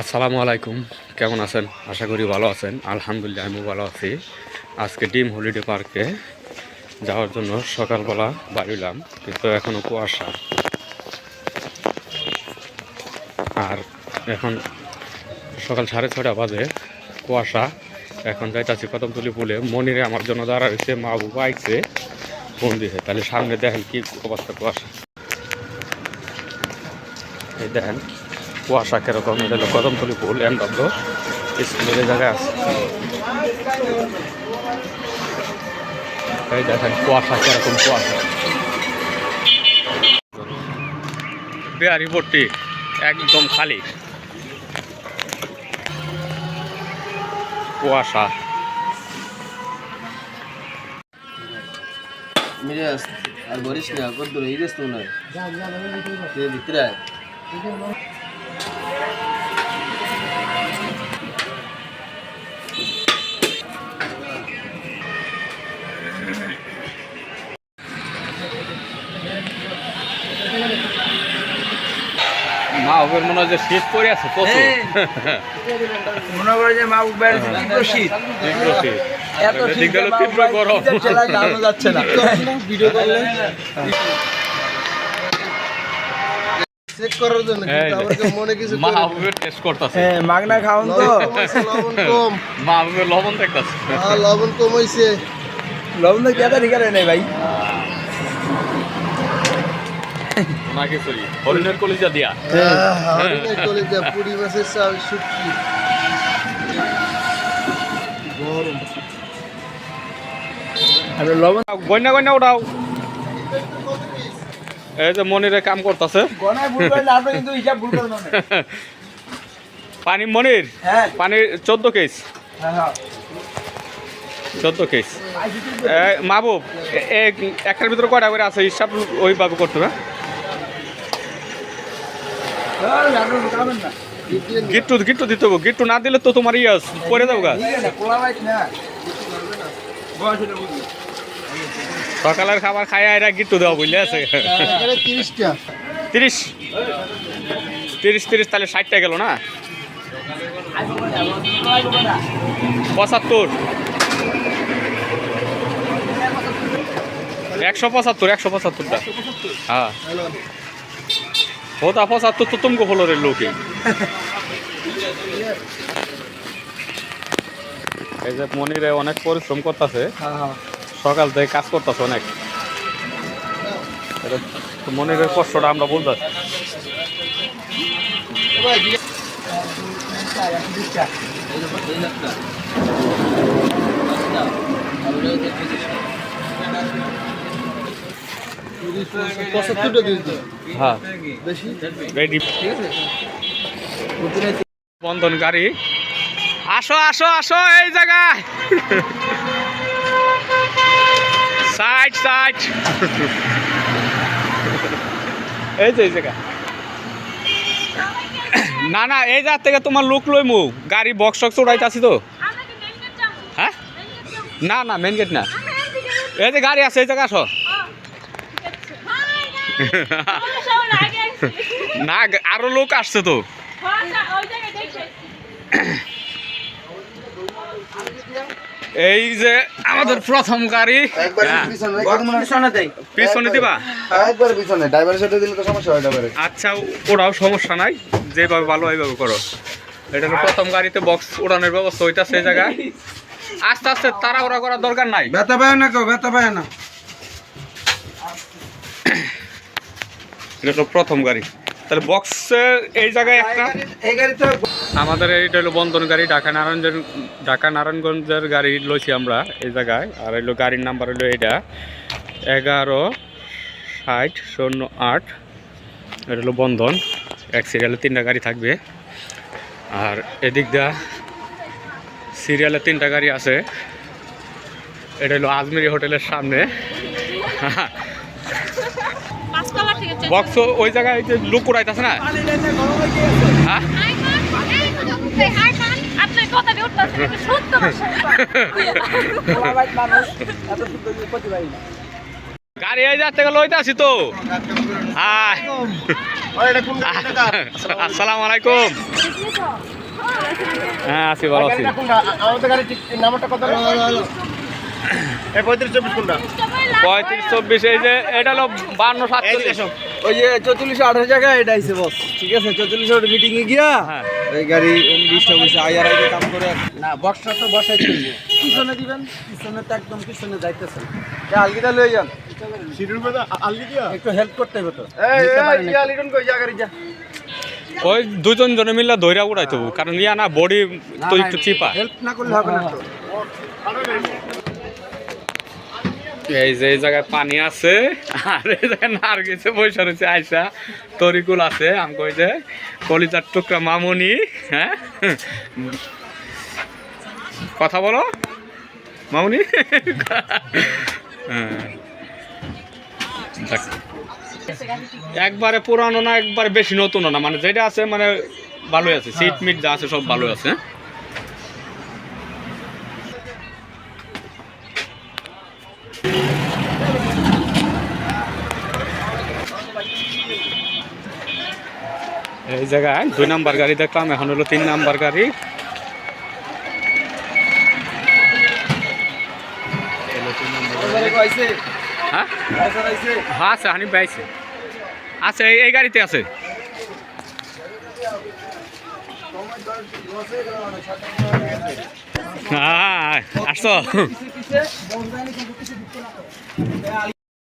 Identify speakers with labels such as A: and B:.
A: আসসালামু আলাইকুম। কেমন আছেন? আশা করি ভালো আছেন। আলহামদুলিল্লাহ, আমিও ভালো আছি। আজকে ডিম হলিডে পার্কে যাওয়ার জন্য সকালবেলা বাড়িলাম, কিন্তু এখনও কুয়াশা। আর এখন সকাল সাড়ে ছটা বাজে, কুয়াশা। এখন যাইতাছি কদমতলি পুলে। মনিরে আমার জন্য দাঁড়া রয়েছে, মা বাবা আইছে ফোন দিয়েছে তাহলে সামনে দেখেন কি অবস্থা কুয়াশা। এই দেখেন। কুয়াশা কীরকম, এটা কদমতলি পুল এম ডাব্লু স্কুলের জায়গায় আছে। এই দেখেন কুয়াশা কীরকম, কুয়াশা। বিহারি ভর্তি একদম খালি। কুয়াশা।
B: মিরাজ, আর বলিস না, কত দূর, এই ভিতরে
A: মা মনে হয় যে শীত পড়ে আছে প্রচুর।
C: মনে করে যে মা তীব্র শীত।
A: তীব্র শীত।
C: এত শীত
A: গেল তীব্র গরম।
C: যাচ্ছে না।
B: ভিডিও করলে? চেক করার জন্য
A: এই
B: কিন্তু
A: যে।
B: আমাকে মনে কিছু
A: মা টেস্ট করতেছে।
C: হ্যাঁ মাগনা খাওন তো।
B: লবণ কম। লবণ
A: লবণ দেখতেছে।
B: হ্যাঁ কম হইছে
C: লবণ তো কেদা ঠিকারে নেই ভাই।
A: ওনাকে চলি হরিণের কলিজা দিয়া।
B: হরিণের কলিজা পুরি মাছের চাল শুটকি। গরম।
C: আর লবণ
A: গন্যা গন্যা উঠাও। এই যে মনিরে কাম করতেছে।
C: গনায় ভুল করে আপনি কিন্তু হিসাব ভুল করে না।
A: পানি মনির?
C: হ্যাঁ।
A: পানি চোদ্দ কেস
C: হ্যাঁ হ্যাঁ।
A: চোদ্দ কেস মাহবুব একটার ভিতরে কয়টা করে আছে? হিসাব ওইভাবে করতে হবে।
C: না
A: গিট্টু গিট্টু দিতে হবে গিট্টু না দিলে তো তোমার ইয়ে যাব
C: হলে বুঝবি
A: সকালের খাবার খাই এরা গিট্টু দেওয়া বুঝলে আছে। তিরিশ। তিরিশ তিরিশ তাহলে ষাটটা গেল না? পঁচাত্তর। একশো পঁচাত্তর একশো পঁচাত্তরটা। হ্যাঁ।
B: হ্যালো
A: होता पचहत्तर तो तुमको फॉलो रे लोग এই যে মনিরে অনেক পরিশ্রম করতেছে
C: হ্যাঁ হ্যাঁ
A: সকাল থেকে কাজ করতেছে অনেক এটা তো মনিরের কষ্টটা আমরা বলতেছি
B: পঁচাত্তরটা দিয়ে
A: হ্যাঁ।
B: বেশি
A: রেডি বন্ধন গাড়ি। আসো আসো আসো এই জায়গায়। Side side. এই যে এই জায়গা। না না এই জায়গা থেকে তোমার লোক লইমু। গাড়ি বক্স টক্স উড়াইতে তো। হ্যাঁ? না না মেন গেট না। এই যে গাড়ি আছে এই জায়গা আসো। না আরও লোক আসছে তো। এই যে আমাদের প্রথম গাড়ি। হ্যাঁ,
C: পিছনে
A: দিবা?
B: একবার পিছনে ড্রাইভারের সাথে দিলে তো সমস্যা হয় ড্রাইভারের
A: আচ্ছা ওরাও সমস্যা নাই। যেভাবে ভালো ওইভাবে করো। এটা হলো প্রথম গাড়িতে বক্স উড়ানোর ব্যবস্থা ওইটা সেই জায়গায়। আস্তে আস্তে তাড়াহুড়া করার দরকার নাই।
B: ব্যথা পায় না কেউ ব্যথা পায় না।
A: এটা হলো প্রথম গাড়ি। তাহলে বক্সের এই জায়গায় একটা।
C: এই গাড়ি তো
A: আমাদের এইটা হলো বন্ধন গাড়ি ঢাকা নারায়ণগঞ্জের ঢাকা নারায়ণগঞ্জের গাড়ি লইছি আমরা এই জায়গায়। আর হলো গাড়ির নাম্বার হলো এটা এগারো ষাট শূন্য আট। এটা হলো বন্ধন এক সিরিয়ালে তিনটা গাড়ি থাকবে। আর এদিক দা সিরিয়ালে তিনটা গাড়ি আছে। এটা হলো আজমিরি হোটেলের সামনে। বক্স ওই জায়গায় যে লুক উড়াইতেছে না? হ্যাঁ? গাড়ি এই যাচ্ছে গেল ওইটা আছি তো। আসসালামু আলাইকুম হ্যাঁ আছি ভালো আছি।
D: আমাদের গাড়ি নাম্বারটা কত পঁয়ত্রিশ চব্বিশ কোনটা?
A: পঁয়ত্রিশ চব্বিশ এই যে এটা হলো বান্ন সাতচল্লিশ।
C: ওই যে চৌচল্লিশশো আঠাশ জায়গায় এটা আইছে বস ঠিক আছে? চৌচল্লিশশো মিটিং এ গিয়া
A: হ্যাঁ।
C: এই গাড়ি ডিস্টার্ব হয়েছে আইয়ার আইতে কাম করে
D: না বক্সটা তো বসাই
C: পিছনে দিবেন পিছনে তো একদম পিছনে যাইতেছে। আলগিটা লয়ে যান। একটু হেল্প করতে হবে তো।
D: এই
C: নিতে পারেন
D: এই
C: একটু।
D: ইয়া লিটন কই যা গাড়ি যা।
A: ওই দুজন জনে মিললে ধৈরা উড়াইতে। কারণ ইয়া না বডি তো একটু চিপা
C: হেল্প না করলে হবে না তো।
A: এই যে, এই জায়গায় পানি আছে, আর এই জায়গায় নার্গিসে বসে রয়েছে আয়সা তরিকুল আছে আমি কই যে কলিজার টুকরা মামুনি হ্যাঁ? কথা বলো, মামুনি? হ্যাঁ। একবারে পুরানো না, একবারে বেশি নতুনও না মানে যেটা আছে মানে ভালোই আছে, সিট মিট যা আছে, সব ভালো আছে এই জায়গায় দুই নাম্বার গাড়ি দেখলাম, এখন হলো তিন নাম্বার গাড়ি। হ্যাঁ? আছে হানি পাইছে আছে। এই- গাড়িতে আছে। আসছো